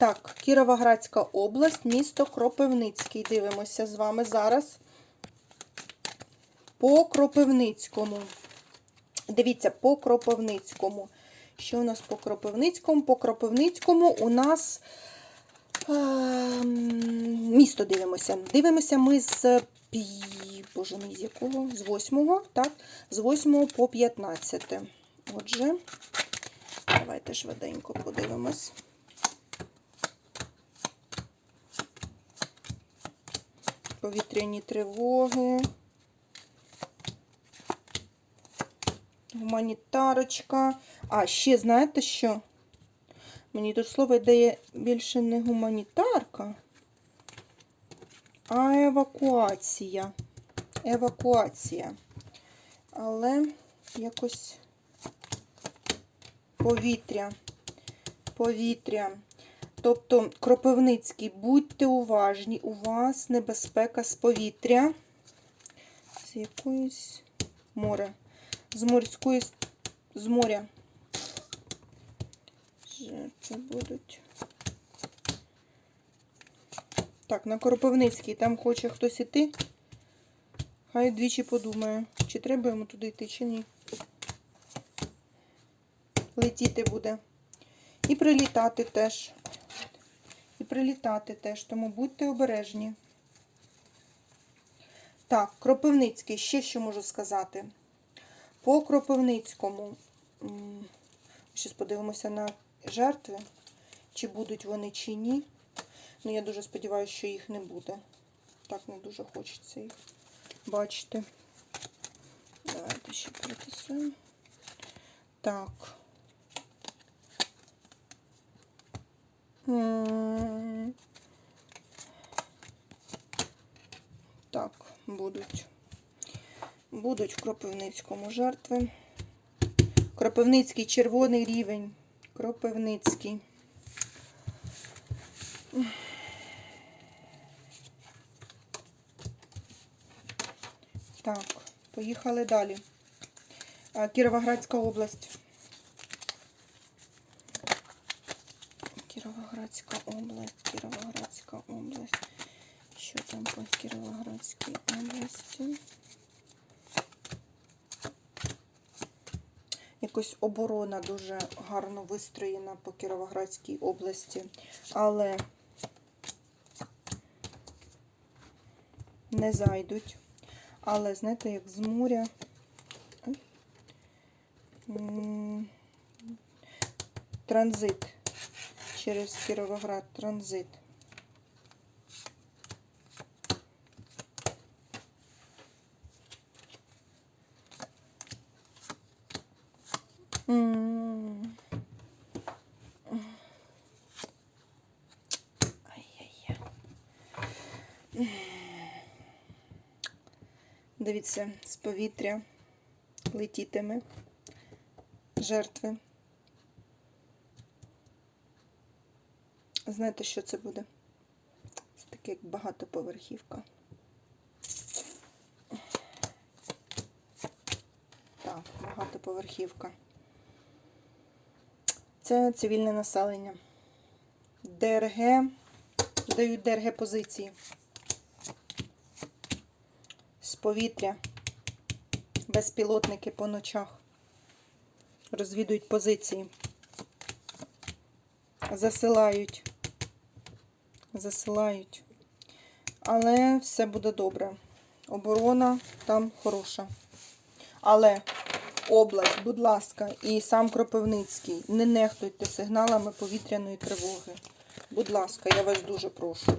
Так, Кіровоградська область, місто Кропивницький. Дивимося з вами зараз. По Кропивницькому. Дивіться, по Кропивницькому. Що у нас по Кропивницькому? По Кропивницькому у нас ем, місто дивимося. Дивимося ми з Боже мій, з якого? З 8, так? З 8 по 15. Отже, давайте швиденько подивимось. Повітряні тривоги. Гуманітарочка. А, ще знаєте що? Мені тут слово йде більше не гуманітарка, а евакуація. Евакуація. Але якось повітря. Повітря. Тобто, Кропивницький, будьте уважні, у вас небезпека з повітря. З якоїсь море. З морської з моря. Жертви будуть. Так, на Кропивницький, там хоче хтось іти. Хай двічі подумає, чи треба йому туди йти, чи ні. Летіти буде. І прилітати теж. І прилітати теж, тому будьте обережні. Так, Кропивницький, ще що можу сказати. По Кропивницькому. Зараз подивимося на жертви, чи будуть вони, чи ні. Ну, я дуже сподіваюся, що їх не буде. Так не дуже хочеться їх бачити. Давайте ще перетисуємо. Так. Так, будуть. Будуть в Кропивницькому жертви. Кропивницький червоний рівень. Кропивницький. Так, поїхали далі. Кіровоградська область. Кіровоградська область, Кіровоградська область. Що там по Кіровоградській області? Якось оборона дуже гарно вистроєна по Кіровоградській області, але не зайдуть. Але, знаєте, як з моря. Транзит. Через Кіровоград транзит. Дивіться, з повітря летітиме жертви. Знаєте, що це буде? Це таке як багатоповерхівка. Так, багатоповерхівка. Це цивільне населення. ДРГ. Дають ДРГ позиції. З повітря. Безпілотники по ночах. Розвідують позиції. Засилають. Засилають. Але все буде добре. Оборона там хороша. Але область, будь ласка, і сам Кропивницький, не нехтуйте сигналами повітряної тривоги. Будь ласка, я вас дуже прошу.